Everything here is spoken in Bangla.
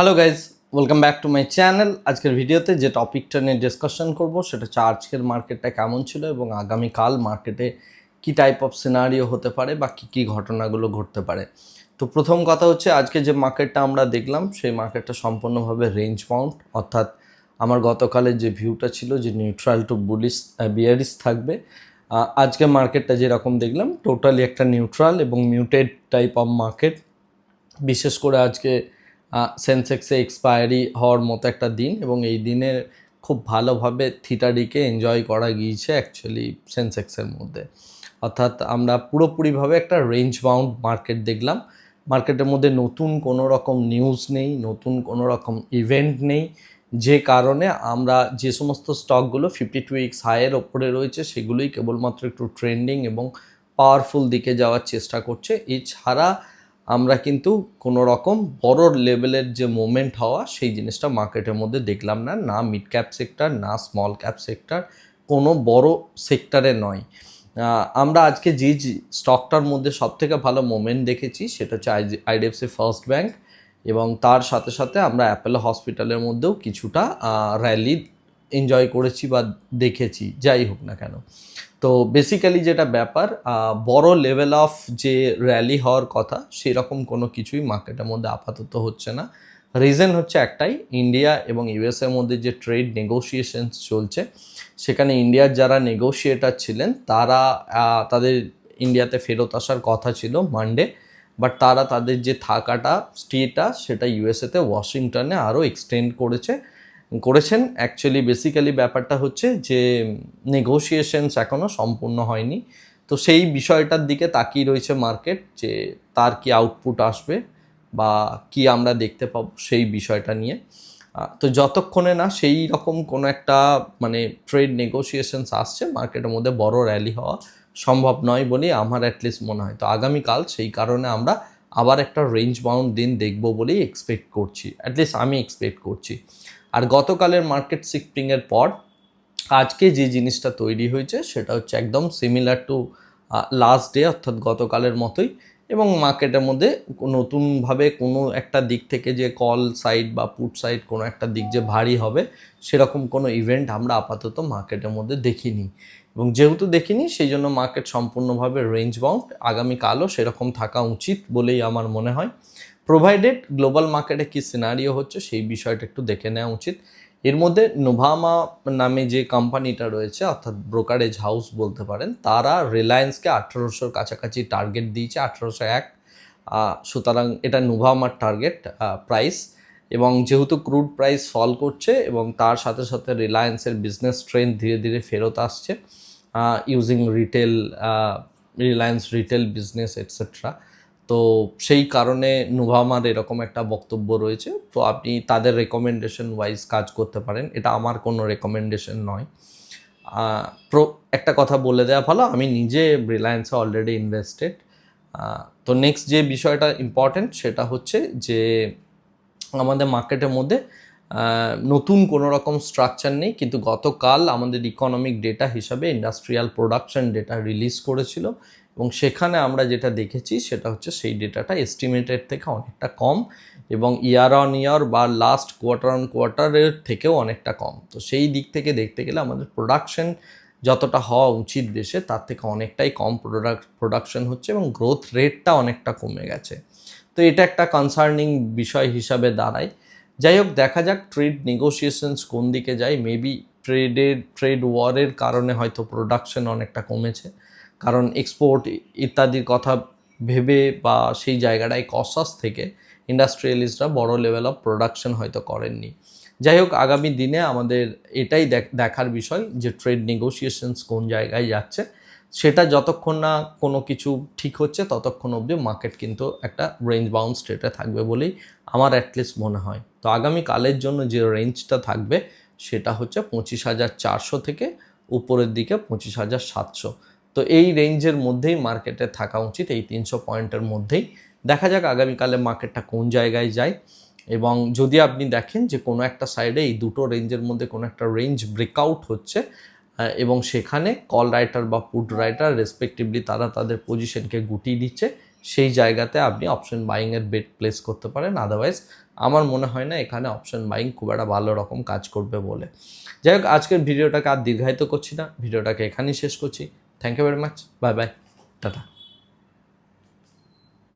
Hello guys welcome back to my channel আজকের ভিডিওতে যে টপিকটা নিয়ে ডিসকাশন করব, সেটা হচ্ছে আজকের মার্কেটটা কেমন ছিল এবং আগামীকাল মার্কেটে কি টাইপ অফ সিনারিও হতে পারে বা কী কী ঘটনাগুলো ঘটতে পারে। তো প্রথম কথা হচ্ছে, আজকে যে মার্কেটটা আমরা দেখলাম, সেই মার্কেটটা সম্পূর্ণভাবে রেঞ্জ বাউন্ড অর্থাৎ আমার গতকালের যে ভিউটা ছিল যে নিউট্রাল টু বুলিশ বিয়ারিস থাকবে। আজকে মার্কেটটা যেরকম দেখলাম টোটালি একটা নিউট্রাল এবং মিউটেড টাইপ অফ মার্কেট বিশেষ করে আজকে সেন্সেক্সে এক্সপায়ারি হওয়ার মতো একটা দিন এবং এই দিনে খুব ভালোভাবে থিটাডিকে এনজয় করা গিয়েছে অ্যাকচুয়ালি সেন্সেক্সের মধ্যে। অর্থাৎ আমরা পুরোপুরিভাবে একটা রেঞ্জ বাউন্ড মার্কেট দেখলাম। মার্কেটের মধ্যে নতুন কোনো রকম নিউজ নেই, নতুন কোনো রকম ইভেন্ট নেই। যে কারণে আমরা যে সমস্ত স্টকগুলো ফিফটি টু উইক্স হাইয়ের ওপরে রয়েছে, সেগুলোই কেবলমাত্র একটু ট্রেন্ডিং এবং পাওয়ারফুল দিকে যাওয়ার চেষ্টা করছে। এছাড়া আমরা কিন্তু কোনো রকম বড় লেভেলের যে মোমেন্ট হওয়া, সেই জিনিসটা মার্কেটের মধ্যে দেখলাম না না মিড ক্যাপ সেক্টর না স্মল ক্যাপ সেক্টর কোনো বড় সেক্টরে নয়। আমরা আজকে যে স্টকটার মধ্যে সব থেকে ভালো মোমেন্ট দেখেছি, সেটা হচ্ছে আইডিএফসি ফার্স্ট ব্যাংক এবং তার সাথে সাথে আমরা অ্যাপেলো হসপিটালের মধ্যেও কিছুটা র্যালি এনজয় করেছি বা দেখেছি, যাই হোক না কেন। তো বেসিক্যালি যেটা ব্যাপার বড় লেভেল অফ যে র্যালি হওয়ার কথা, সেরকম কোনো কিছুই মার্কেটের মধ্যে আপাতত হচ্ছে না। রিজন হচ্ছে একটাই ইন্ডিয়া এবং ইউএসের মধ্যে যে ট্রেড নেগোসিয়েশনস চলছে, সেখানে ইন্ডিয়ার যারা নেগোশিয়েটার ছিলেন, তারা তাদের ইন্ডিয়াতে ফেরত আসার কথা ছিল মানডে বাট তারা তাদের যে থাকাটা স্টেটা সেটা ইউএসএতে ওয়াশিংটনে আরও এক্সটেন্ড করেছে। করেছেন। অ্যাকচুয়ালি বেসিক্যালি ব্যাপারটা হচ্ছে যে নেগোসিয়েশনস এখনও সম্পূর্ণ হয়নি। তো সেই বিষয়টার দিকে তাকিয়ে রয়েছে মার্কেট যে, তার কি আউটপুট আসবে বা কি আমরা দেখতে পাবো সেই বিষয়টা নিয়ে। তো যতক্ষণে না সেই রকম কোনো একটা মানে ট্রেড নেগোসিয়েশনস আসছে মার্কেটের মধ্যে বড় র্যালি হওয়া সম্ভব নয় বলেই আমার অ্যাটলিস্ট মনে হয়। তো আগামীকাল সেই কারণে আমরা আবার একটা রেঞ্জ বাউন্ড দিন দেখব বলেই এক্সপেক্ট করছি। অ্যাটলিস্ট আমি এক্সপেক্ট করছি। আর গতকালের মার্কেট সিফটিংয়ের পর আজকে যে জিনিসটা তৈরি হয়েছে সেটা হচ্ছে একদম সিমিলার টু লাস্ট ডে অর্থাৎ গতকালের মতোই। এবং মার্কেটের মধ্যে নতুনভাবে কোনো একটা দিক থেকে যে কল সাইড বা পুট সাইড কোনো একটা দিক যে ভারী হবে, সেরকম কোনো ইভেন্ট আমরা আপাতত মার্কেটের মধ্যে দেখিনি। এবং যেহেতু দেখিনি, সেই জন্য মার্কেট সম্পূর্ণভাবে রেঞ্জ বাউন্ড আগামীকালও সেরকম থাকা উচিত বলেই আমার মনে হয়। প্রোভাইডেড গ্লোবাল মার্কেটে কী সিনারিও হচ্ছে সেই বিষয়টা একটু দেখে নেওয়া উচিত। এর মধ্যে নোভামা নামে যে কোম্পানিটা রয়েছে, অর্থাৎ ব্রোকারেজ হাউস বলতে পারেন, তারা রিলায়েন্সকে আঠেরোশোর কাছাকাছি টার্গেট দিয়েছে, আঠেরোশো এক। সুতরাং এটা নোভামার টার্গেট প্রাইস এবং যেহেতু ক্রুড প্রাইস ফল করছে এবং তার সাথে সাথে রিলায়েন্সের বিজনেস ট্রেন্ড ধীরে ধীরে ফেরত আসছে using retail Reliance retail business etcetera তো সেই কারণে নোভামার এরকম একটা বক্তব্য রয়েছে। তো আপনি তাদের রেকমেন্ডেশন ওয়াইজ কাজ করতে পারেন। এটা আমার কোনো রেকমেন্ডেশন নয়। প্রো একটা কথা বলে দেওয়া ভালো, আমি নিজে রিলায়েন্সে অলরেডি ইনভেস্টেড তো নেক্সট যে বিষয়টা ইম্পর্টেন্ট সেটা হচ্ছে যে আমাদের মার্কেটের মধ্যে নতুন কোনো রকম স্ট্রাকচার নেই, কিন্তু গতকাল আমাদের ইকোনমিক ডেটা হিসাবে ইন্ডাস্ট্রিয়াল প্রোডাকশন ডেটা রিলিজ করেছিল এবং সেখানে আমরা যেটা দেখেছি সেটা হচ্ছে সেই ডেটাটা এস্টিমেটেড থেকে অনেকটা কম এবং ইয়ার অন ইয়ার বা লাস্ট কোয়ার্টার অন কোয়ার্টারের থেকেও অনেকটা কম। তো সেই দিক থেকে দেখতে গেলে আমাদের প্রোডাকশন যতটা হওয়া উচিত দেশে, তার থেকে অনেকটাই কম প্রোডাক্ট প্রোডাকশন হচ্ছে এবং গ্রোথ রেটটা অনেকটা কমে গেছে। তো এটা একটা কনসার্নিং বিষয় হিসাবে দাঁড়ায়। যাই হোক, দেখা যাক ট্রেড নেগোসিয়েশনস কোন দিকে যায়। মেবি ট্রেডের ট্রেড ওয়ারের কারণে হয়তো প্রোডাকশন অনেকটা কমেছে। কারণ এক্সপোর্ট ইত্যাদির কথা ভেবে বা সেই জায়গাটায় কসাস থেকে ইন্ডাস্ট্রিয়ালিস্টরা বড় লেভেল অফ প্রোডাকশন হয়তো করেননি। যাই হোক, আগামী দিনে আমাদের এটাই দেখ- দেখার বিষয় যে ট্রেড নেগোসিয়েশনস কোন জায়গায় যাচ্ছে। সেটা যতক্ষণ না কোনো কিছু ঠিক হচ্ছে, ততক্ষণ অবধি মার্কেট কিন্তু একটা রেঞ্জ বাউন্ড স্টেটে থাকবে বলেই আমার অ্যাটলিস্ট মনে হয়। তো আগামী কালের জন্য যে রেঞ্জটা থাকবে, সেটা হচ্ছে পঁচিশ হাজার চারশো থেকে উপরের দিকে পঁচিশ হাজার সাতশো। তো এই রেঞ্জের মধ্যেই মার্কেটে থাকা উচিত, এই তিনশো পয়েন্টের মধ্যেই। দেখা যাক আগামীকালে মার্কেটটা কোন জায়গায় যায়। এবং যদি আপনি দেখেন যে কোনো একটা সাইডে এই দুটো রেঞ্জের মধ্যে কোনো একটা রেঞ্জ ব্রেকআউট হচ্ছে এবং সেখানে কল রাইটার বা পুট রাইটার রেসপেক্টিভলি তারা তাদের পজিশনকে গুটিয়ে দিচ্ছে। সেই জায়গাতে আপনি অপশন বাইংয়ের বেড প্লেস করতে পারেন। আদারওয়াইজ আমার মনে হয় না এখানে অপশন বাইং খুব একটা ভালো রকম কাজ করবে বলে। যাই হোক, আজকের ভিডিওটাকে আর দীর্ঘায়িত করছি না। ভিডিওটাকে এখানেই শেষ করছি। Thank you very much bye bye tata.